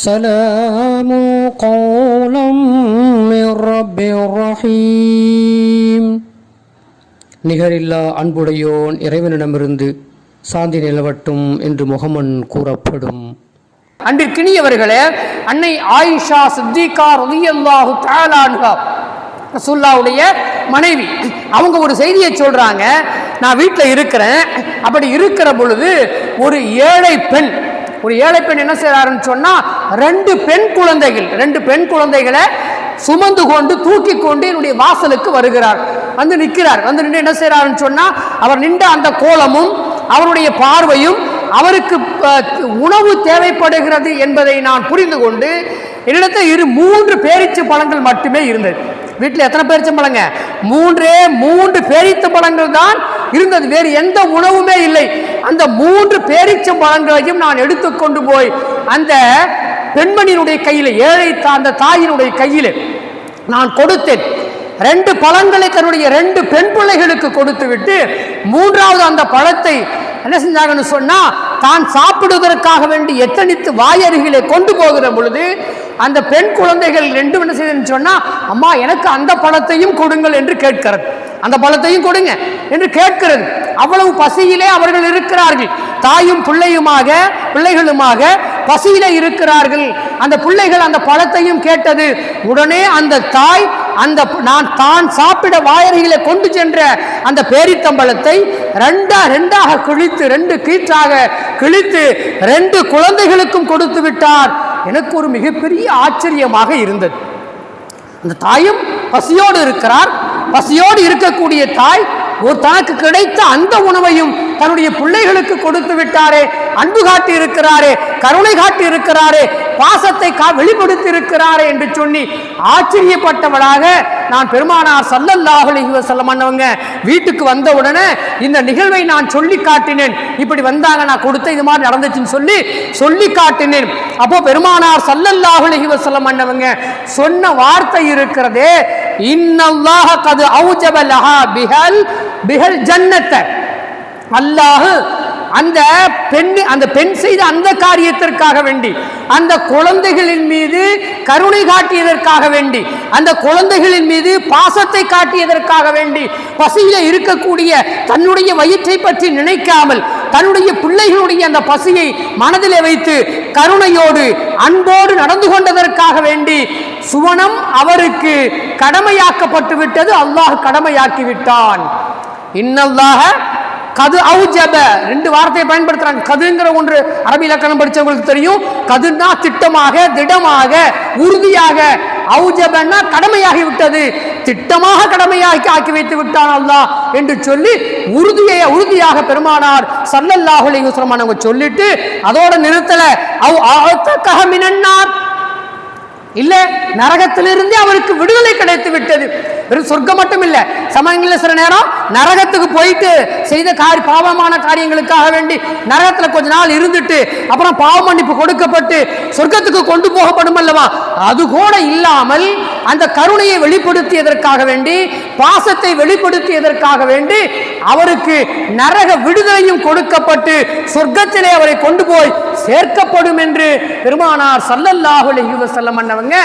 سلام قولا من رب رحيم நிகரில்லா அன்புடையோன் இறைவனிடமிருந்து சாந்தி நிலவட்டும் என்று முகமன் கூறப்படும் அன்றிற்கினியவர்களே அன்னை ஆயிஷா சித்திகா ரலியல்லாஹு தஆலான்ஹா ரசூல்லாவுடைய மனைவி அவங்க ஒரு செய்தியை சொல்றாங்க நான் வீட்டில் இருக்கிறேன் அப்படி இருக்கிற பொழுது ஒரு ஏழை பெண் ஒரு ஏழை பெண் என்ன செய்கிறாருன்னு சொன்னா ரெண்டு பெண் குழந்தைகள் ரெண்டு பெண் குழந்தைகளை சுமந்து கொண்டு தூக்கி கொண்டு என்னுடைய வாசலுக்கு வருகிறார். வந்து நிற்கிறார். வந்து நின்று என்ன செய்கிறாருன்னு சொன்னா அவர் நின்ற அந்த கோலமும் அவருடைய பார்வையும் அவருக்கு உணவு தேவைப்படுகிறது என்பதை நான் புரிந்து கொண்டு என்னிடத்தில் இரு மூன்று பேரிச்ச பழங்கள் மட்டுமே இருந்தது. வீட்டில் எத்தனை பேரிச்சம் பழங்க? மூன்றே மூன்று பேரித்த பழங்கள் தான் இருந்தது. வேறு எந்த உணவுமே இல்லை. அந்த மூன்று பேரிச்சம் பழங்களையும் நான் எடுத்துக்கொண்டு போய் அந்த பெண்மணியினுடைய கையில் ஏழை அந்த தாயினுடைய கையில் நான் கொடுத்தேன். ரெண்டு பழங்களை தன்னுடைய ரெண்டு பெண் பிள்ளைகளுக்கு கொடுத்து விட்டு மூன்றாவது அந்த பழத்தை என்ன செஞ்சாங்கன்னு சொன்னால் தான் சாப்பிடுவதற்காக வேண்டி எத்தனித்து வாயருகிலே கொண்டு போகிற பொழுது அந்த பெண் குழந்தைகள் ரெண்டும் என்ன செய்யுதுன்னு சொன்னால் அம்மா எனக்கு அந்த பழத்தையும் கொடுங்கள் என்று கேட்கிறது. அந்த பழத்தையும் கொடுங்க என்று கேட்கிறது. அவ்வளவு பசியிலே அவர்கள் இருக்கிறார்கள். தாயும் பிள்ளையுமாக பிள்ளைகளுமாக பசியிலே இருக்கிறார்கள். அந்த பிள்ளைகள் அந்த பழத்தையும் கேட்டது. உடனே அந்த தாய் அந்த நான் தான் சாப்பிட வாயறையில கொண்டு சென்ற அந்த பேரித்தம்பழத்தை ரெண்டா ரெண்டாக கிழித்து ரெண்டு கீற்றாக கிழித்து ரெண்டு குழந்தைகளுக்கும் கொடுத்து விட்டார். எனக்கு ஒரு மிகப்பெரிய ஆச்சரியமாக இருந்தது. அந்த தாயும் பசியோடு இருக்கிறார். பசியோடு இருக்கக்கூடிய தாய் ஒரு தனக்கு கிடைத்த அந்த உணவையும் தன்னுடைய பிள்ளைகளுக்கு கொடுத்து விட்டாரே அன்பு காட்டி இருக்கிறாரே கருணை காட்டி இருக்கிறாரே பாசத்தை கா வெளிப்படுத்தி இருக்கிறாரே என்று சொல்லி ஆச்சரியப்பட்டவளாக நான் பெருமானார் சல்லல்லாஹலி செல்லம் அண்ணவங்க வீட்டுக்கு வந்த உடனே இந்த நிகழ்வை நான் சொல்லி காட்டினேன். இப்படி வந்தாங்க நான் கொடுத்த இது மாதிரி நடந்துச்சுன்னு சொல்லி சொல்லி காட்டினேன். அப்போ பெருமானார் சல்லல்லாஹலி செல்லம் அண்ணவங்க சொன்ன வார்த்தை இருக்கிறதே இன்னல்லாஹ கது அவுஜப லஹா பிஹல் பிஹல் ஜன்னத்தை. அல்லாஹு அந்த பெண் அந்த பெண் செய்த அந்த காரியத்திற்காக வேண்டி அந்த குழந்தைகளின் மீது கருணை காட்டியதற்காக வேண்டி அந்த குழந்தைகளின் மீது பாசத்தை காட்டியதற்காக வேண்டி பசியில இருக்கக்கூடிய தன்னுடைய வயிற்றை பற்றி நினைக்காமல் தன்னுடைய பிள்ளைகளுடைய அந்த பசியை மனதிலே வைத்து கருணையோடு அன்போடு நடந்து கொண்டதற்காக வேண்டி சுவனம் அவருக்கு கடமையாக்கப்பட்டு விட்டது அல்லாஹ் கடமையாக்கி விட்டான் இன்னல்லாக கது அவுஜப. ரெண்டு வார்த்தையை பயன்படுத்துறாங்க. கதுங்கிற ஒன்று அரபி இலக்கணம் படிச்சவங்களுக்கு தெரியும். கதுன்னா திட்டமாக திடமாக உறுதியாக. அவுஜபன்னா கடமையாகி விட்டது திட்டமாக கடமையாக்கி ஆக்கி வைத்து விட்டான் அல்லாஹ் என்று சொல்லி உறுதியை உறுதியாக பெருமானார் சல்லல்லாஹு அவங்க சொல்லிட்டு அதோட நிறுத்தல. அவ் ஆத்தகஹ இல்ல நரகத்திலிருந்தே அவருக்கு விடுதலை கிடைத்து விட்டது. வெறும் சொர்க்கம் மட்டும் இல்லை சமயங்களில் சில நேரம் நரகத்துக்கு போயிட்டு செய்த காரி பாவமான காரியங்களுக்காக வேண்டி நரகத்தில் கொஞ்ச நாள் இருந்துட்டு அப்புறம் பாவ மன்னிப்பு கொடுக்கப்பட்டு சொர்க்கத்துக்கு கொண்டு போகப்படும் அல்லவா? அது கூட இல்லாமல் அந்த கருணையை வெளிப்படுத்தியதற்காக வேண்டி பாசத்தை வெளிப்படுத்தியதற்காக வேண்டி அவருக்கு நரக விடுதலையும் கொடுக்கப்பட்டு சொர்க்கத்திலே அவரை கொண்டு போய் சேர்க்கப்படும் என்று பெருமானார் சல்லல்லாஹு அலைஹி வஸல்லம் அண்ணவங்க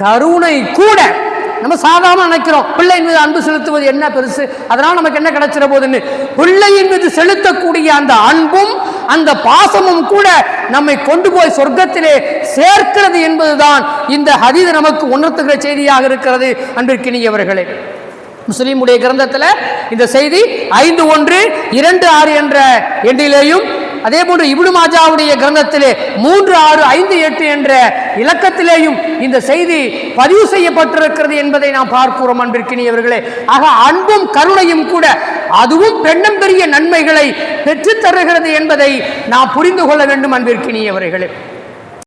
கருணை கூட நம்ம சாதாரண நினைக்கிறோம். பிள்ளையின் மீது அன்பு செலுத்துவது என்ன பெருசு? அதனால் நமக்கு என்ன கிடைச்சிட போகுதுன்னு? பிள்ளையின் மீது செலுத்தக்கூடிய அந்த அன்பும் அந்த பாசமும் கூட நம்மை கொண்டு போய் சொர்க்கத்திலே சேர்க்கிறது என்பதுதான் இந்த ஹதீது நமக்கு உணர்த்துகிற செய்தியாக இருக்கிறது. அன்பிற்கினியவர்களே முஸ்லீமுடைய கிரந்தத்தில் இந்த செய்தி ஐந்து ஒன்று இரண்டு ஆறு என்ற எண்ணிலேயும் அதே போன்று இபுடு மாஜாவுடைய கிரந்தத்திலே மூன்று ஆறு ஐந்து எட்டு என்ற இலக்கத்திலேயும் இந்த செய்தி பதிவு செய்யப்பட்டிருக்கிறது என்பதை நாம் பார்க்கிறோம் அன்பிற்கினியவர்களே. ஆக அன்பும் கருணையும் கூட அதுவும் பெண்ணம் பெரிய நன்மைகளை பெற்றுத் தருகிறது என்பதை நாம் புரிந்து கொள்ள வேண்டும் அன்பிற்கினியவர்களே.